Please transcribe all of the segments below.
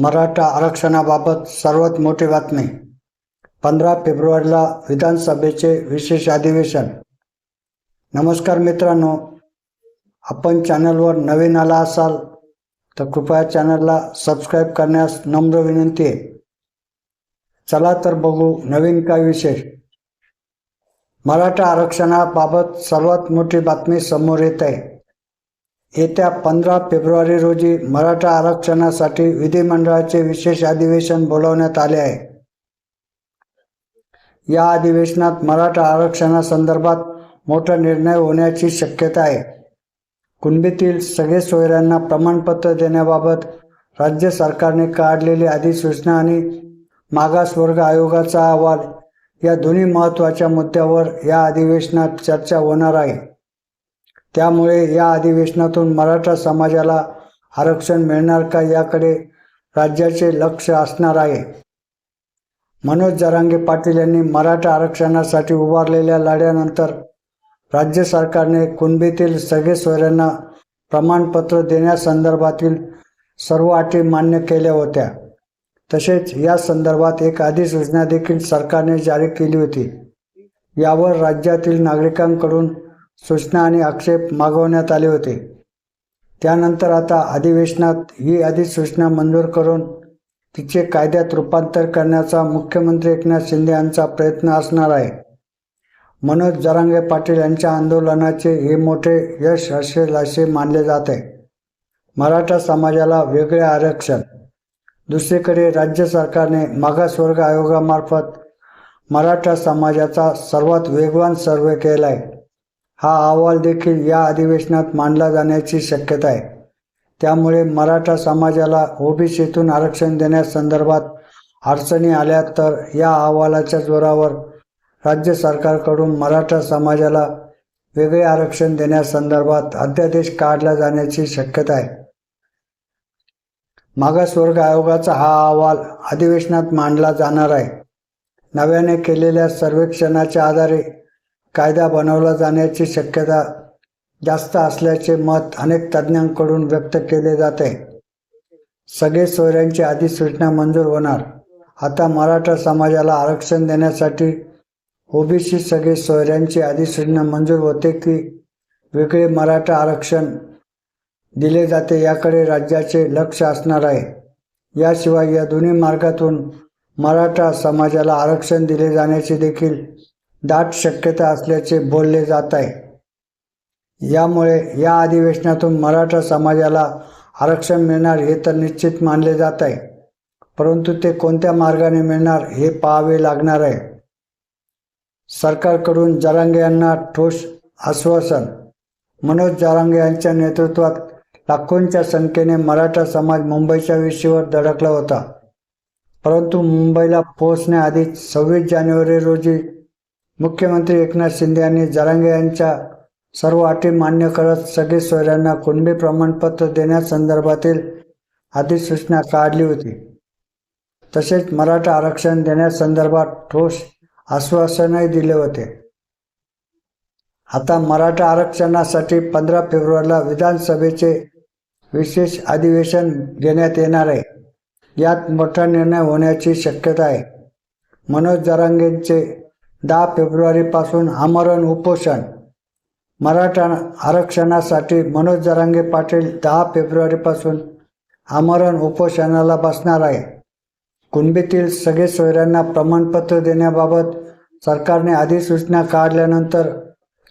मराठा आरक्षणाबाबत सर्वात मोठी बातमी. पंधरा फेब्रुवारीला विधानसभेचे विशेष अधिवेशन. नमस्कार मित्रांनो आपण चॅनलवर नवीन आला असाल तर कृपया चॅनलला सबस्क्राईब करण्यास नम्र विनंती आहे. चला तर बघू नवीन काय विशेष. मराठा आरक्षणाबाबत सर्वात मोठी बातमी समोर येत आहे. येत्या पंधरा फेब्रुवारी रोजी मराठा आरक्षणासाठी विधिमंडळाचे विशेष अधिवेशन बोलवण्यात आले आहे. या अधिवेशनात मराठा आरक्षणासंदर्भात मोठा निर्णय होण्याची शक्यता आहे. कुणबीतील सगळे सोयऱ्यांना प्रमाणपत्र देण्याबाबत राज्य सरकारने काढलेली अधिसूचना आणि मागासवर्ग आयोगाचा अहवाल या दोन्ही महत्त्वाच्या मुद्द्यावर या अधिवेशनात चर्चा होणार आहे. त्यामुळे या अधिवेशनातून मराठा समाजाला आरक्षण मिळणार का याकडे राज्याचे लक्ष असणार आहे. मनोज जरांगे पाटील यांनी मराठा आरक्षणासाठी उभारलेल्या लढ्यानंतर राज्य सरकारने कुणबीतील सगळे सोयऱ्यांना प्रमाणपत्र देण्यासंदर्भातील सर्व अटी मान्य केल्या होत्या. तसेच या संदर्भात एक अधिसूचना देखील सरकारने जारी केली होती. यावर राज्यातील नागरिकांकडून सूचना आणि आक्षेप मागवण्यात आले होते. त्यानंतर आता अधिवेशनात ही अधिसूचना मंजूर करून तिचे कायद्यात रूपांतर करण्याचा मुख्यमंत्री एकनाथ शिंदे यांचा प्रयत्न असणार आहे. मनोज जरांगे पाटील यांच्या आंदोलनाचे हे मोठे यश असेल असे मानले जात आहे. मराठा समाजाला वेगळे आरक्षण. दुसरीकडे राज्य सरकारने मागासवर्ग आयोगामार्फत मराठा समाजाचा सर्वात वेगवान सर्वे केला आहे हा अहवाल देखील या अधिवेशनात मांडला जाण्याची शक्यता आहे. त्यामुळे मराठा समाजाला ओबीसीतून आरक्षण देण्यासंदर्भात अडचणी आल्या तर या अहवालाच्या जोरावर राज्य सरकारकडून मराठा समाजाला वेगळे आरक्षण देण्यासंदर्भात अध्यादेश काढला जाण्याची शक्यता आहे. मागासवर्ग आयोगाचा हा अहवाल अधिवेशनात मांडला जाणार आहे. नव्याने केलेल्या सर्वेक्षणाच्या आधारे कायदा बनवला जाण्याची शक्यता जास्त असल्याचे मत अनेक तज्ज्ञांकडून व्यक्त केले जाते. सगळे सोयऱ्यांची अधिसूचना मंजूर होणार. आता मराठा समाजाला आरक्षण देण्यासाठी ओबीसी सगळे सोयऱ्यांची अधिसूचना मंजूर होते की वेगळे मराठा आरक्षण दिले जाते याकडे राज्याचे लक्ष असणार आहे. याशिवाय या दोन्ही मार्गातून मराठा समाजाला आरक्षण दिले जाण्याची देखील दाट शक्यता असल्याचे बोलले जात आहे. यामुळे या अधिवेशनातून मराठा समाजाला आरक्षण मिळणार हे तर निश्चित मानले जात आहे. परंतु ते कोणत्या मार्गाने मिळणार हे पाहावे लागणार आहे. सरकारकडून जरांगे यांना ठोस आश्वासन. मनोज जरांगे यांच्या नेतृत्वात लाखोंच्या संख्येने मराठा समाज मुंबईच्या विषयीवर धडकला होता. परंतु मुंबईला पोहोचण्याआधी सव्वीस जानेवारी रोजी मुख्यमंत्री एकनाथ शिंदे यांनी जरांगे यांच्या सर्व अटी मान्य करत सगळे सोयऱ्यांना कुणबी प्रमाणपत्र देण्यासंदर्भातील अधिसूचना काढली होती. तसेच मराठा आरक्षण देण्यासंदर्भात ठोस आश्वासनही दिले होते. आता मराठा आरक्षणासाठी पंधरा फेब्रुवारीला विधानसभेचे विशेष अधिवेशन घेण्यात येणार आहे. यात मोठा निर्णय होण्याची शक्यता आहे. मनोज जरांगेंचे दहा फेब्रुवारीपासून आमरण उपोषण. मराठा आरक्षणासाठी मनोज जरांगे पाटील दहा फेब्रुवारीपासून आमरण उपोषणाला बसणार आहे. कुणबीतील सगळे सोयऱ्यांना प्रमाणपत्र देण्याबाबत सरकारने अधिसूचना काढल्यानंतर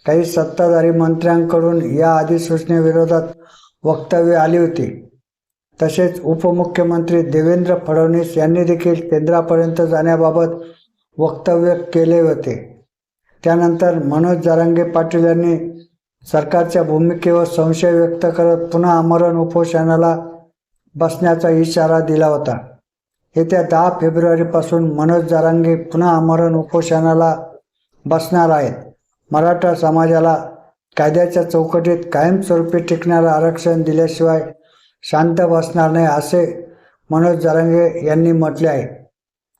काही सत्ताधारी मंत्र्यांकडून या अधिसूचनेविरोधात वक्तव्य आली होती. तसेच उपमुख्यमंत्री देवेंद्र फडणवीस यांनी देखील केंद्रापर्यंत जाण्याबाबत वक्तव्य केले होते. त्यानंतर मनोज जारंगे पाटील यांनी सरकारच्या भूमिकेवर संशय व्यक्त करत पुन्हा आमरण उपोषणाला बसण्याचा इशारा दिला होता. येत्या दहा फेब्रुवारीपासून मनोज जरांगे पुन्हा आमरण उपोषणाला बसणार आहेत. मराठा समाजाला कायद्याच्या चौकटीत कायमस्वरूपी टिकणारं आरक्षण दिल्याशिवाय शांत बसणार नाही असे मनोज जारंगे यांनी म्हटले आहे.